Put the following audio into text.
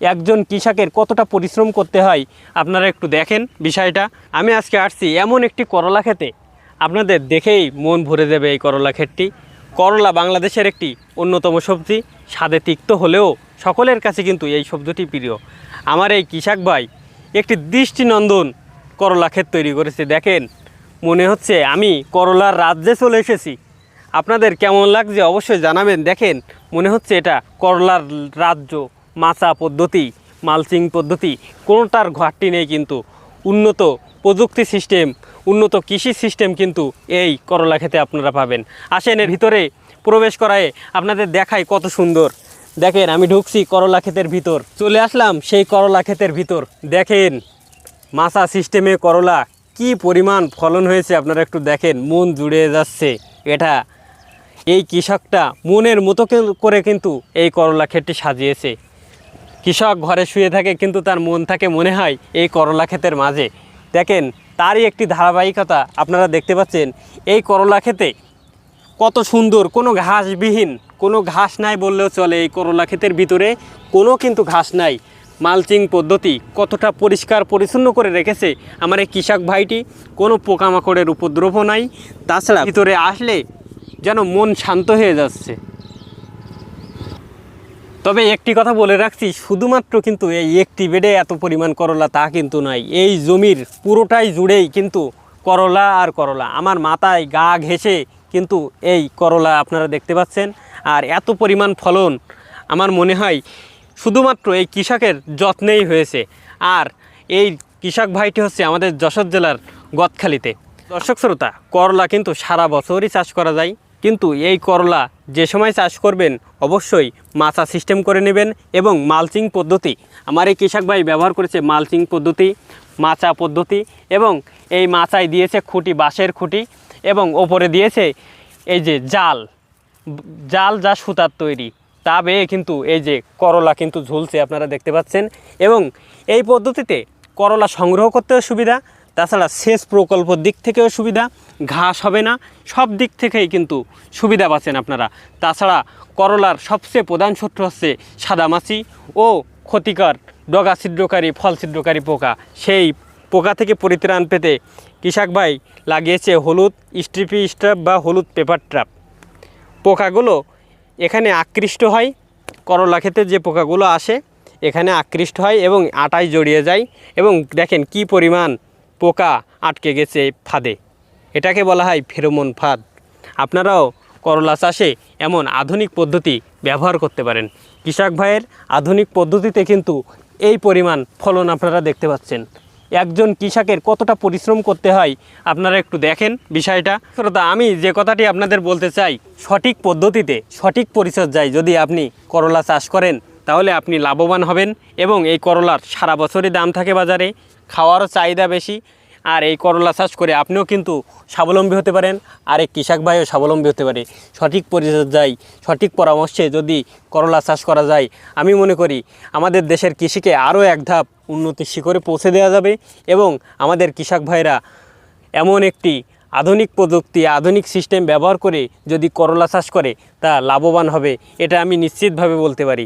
একজন কৃষকের কতটা পরিশ্রম করতে হয়, আপনারা একটু দেখেন বিষয়টা। আমি আজকে আসছি এমন একটি করলা খেতে। আপনাদের দেখেই মন ভরে দেবে এই করলা ক্ষেতটি। করলা বাংলাদেশের একটি অন্যতম সবজি। স্বাদে তিক্ত হলেও সকলের কাছে কিন্তু এই সবজিটি প্রিয়। আমার এই কৃষক ভাই একটি দৃষ্টিনন্দন করলা ক্ষেত তৈরি করেছে। দেখেন, মনে হচ্ছে আমি করলার রাজ্যে চলে এসেছি। আপনাদের কেমন লাগছে অবশ্যই জানাবেন। দেখেন, মনে হচ্ছে এটা করলার রাজ্য। মাচা পদ্ধতি, মালচিং পদ্ধতি, কোনোটার ঘাটতি নেই কিন্তু। উন্নত প্রযুক্তি সিস্টেম, উন্নত কৃষি সিস্টেম কিন্তু এই করলা খেতে আপনারা পাবেন। আসেন এর ভিতরে প্রবেশ করায় আপনাদের দেখাই কত সুন্দর। দেখেন, আমি ঢুকছি করলা ক্ষেতের ভিতর। চলে আসলাম সেই করলা ক্ষেতের ভিতর। দেখেন মাছা সিস্টেমে করলা কি পরিমাণ ফলন হয়েছে আপনারা একটু দেখেন। মন জুড়ে যাচ্ছে এটা। এই কৃষকটা মনের মতো করে কিন্তু এই করলা ক্ষেতটি সাজিয়েছে। কৃষক ঘরে শুয়ে থাকে কিন্তু তার মন থাকে মনে হয় এই করলা ক্ষেতের মাঝে। দেখেন, তারই একটি ধারাবাহিকতা আপনারা দেখতে পাচ্ছেন। এই করলা ক্ষেতে কত সুন্দর, কোনো ঘাসবিহীন, কোনো ঘাস নাই বললেও চলে এই করলা ক্ষেতের ভিতরে, কোনো কিন্তু ঘাস নাই। মালচিং পদ্ধতি কতটা পরিষ্কার পরিচ্ছন্ন করে রেখেছে আমার এই কৃষক ভাইটি, কোনো পোকামাকড়ের উপদ্রবও নাই। তাছাড়া ভিতরে আসলে যেন মন শান্ত হয়ে যাচ্ছে। তবে একটি কথা বলে রাখছি, শুধুমাত্র কিন্তু এই একটি বেডে এত পরিমাণ করলা তা কিন্তু নয়। এই জমির পুরোটাই জুড়েই কিন্তু করলা আর করলা। আমার মাথায় গা ঘেঁষে কিন্তু এই করলা আপনারা দেখতে পাচ্ছেন। আর এত পরিমাণ ফলন আমার মনে হয় শুধুমাত্র এই কৃষকের যত্নেই হয়েছে। আর এই কৃষক ভাইটি হচ্ছে আমাদের যশোর জেলার গদখালিতে। দর্শক শ্রোতা, করলা কিন্তু সারা বছরই চাষ করা যায়। কিন্তু এই করলা যে সময় চাষ করবেন, অবশ্যই মাচা সিস্টেম করে নেবেন এবং মালচিং পদ্ধতি। আমার এই কৃষক ভাই ব্যবহার করেছে মালচিং পদ্ধতি, মাচা পদ্ধতি এবং এই মাচায় দিয়েছে খুঁটি, বাঁশের খুঁটি এবং ওপরে দিয়েছে এই যে জাল। জাল যা সুতার তৈরি, তা বেয়ে কিন্তু এই যে করলা কিন্তু ঝুলছে, আপনারা দেখতে পাচ্ছেন। এবং এই পদ্ধতিতে করলা সংগ্রহ করতেও সুবিধা তাছাড়া সেচ প্রকল্পর দিক থেকেও সুবিধা, ঘাস হবে না, সব দিক থেকেই কিন্তু সুবিধা পাচ্ছেন আপনারা। তাছাড়া করলার সবচেয়ে প্রধান শত্রু হচ্ছে সাদামাছি ও ক্ষতিকর ডগা ছিদ্রকারী, ফল ছিদ্রকারী পোকা। সেই পোকা থেকে পরিত্রাণ পেতে কৃষক ভাই লাগিয়েছে হলুদ স্ট্রিপি স্ট্রাপ বা হলুদ পেপার ট্রাপ। পোকাগুলো এখানে আকৃষ্ট হয়, করলা খেতে যে পোকাগুলো আসে, এখানে আকৃষ্ট হয় এবং আটায় জড়িয়ে যায়। এবং দেখেন কি পরিমাণ পোকা আটকে গেছে ফাঁদে। এটাকে বলা হয় ফেরোমন ফাঁদ। আপনারাও করলা চাষে এমন আধুনিক পদ্ধতি ব্যবহার করতে পারেন। কৃষক ভাইয়ের আধুনিক পদ্ধতিতে কিন্তু এই পরিমাণ ফলন আপনারা দেখতে পাচ্ছেন। একজন কৃষকের কতটা পরিশ্রম করতে হয় আপনারা একটু দেখেন বিষয়টা। শ্রোতা, আমি যে কথাটি আপনাদের বলতে চাই, সঠিক পদ্ধতিতে সঠিক পরিচর্যায় যদি আপনি করলা চাষ করেন তাহলে আপনি লাভবান হবেন এবং এই করলার সারা বছরই দাম থাকে বাজারে, খাওয়ারও চাহিদা বেশি। আর এই করলা চাষ করে আপনিও কিন্তু স্বাবলম্বী হতে পারেন আর এই কৃষক ভাইও স্বাবলম্বী হতে পারে। সঠিক পরিচর্যায়, সঠিক পরামর্শে যদি করলা চাষ করা যায়, আমি মনে করি আমাদের দেশের কৃষিকে আরও এক ধাপ উন্নতির শিখরে পৌঁছে দেওয়া যাবে এবং আমাদের কৃষক ভাইরা এমন একটি আধুনিক প্রযুক্তি, আধুনিক সিস্টেম ব্যবহার করে যদি করলা চাষ করে, তা লাভবান হবে, এটা আমি নিশ্চিতভাবে বলতে পারি।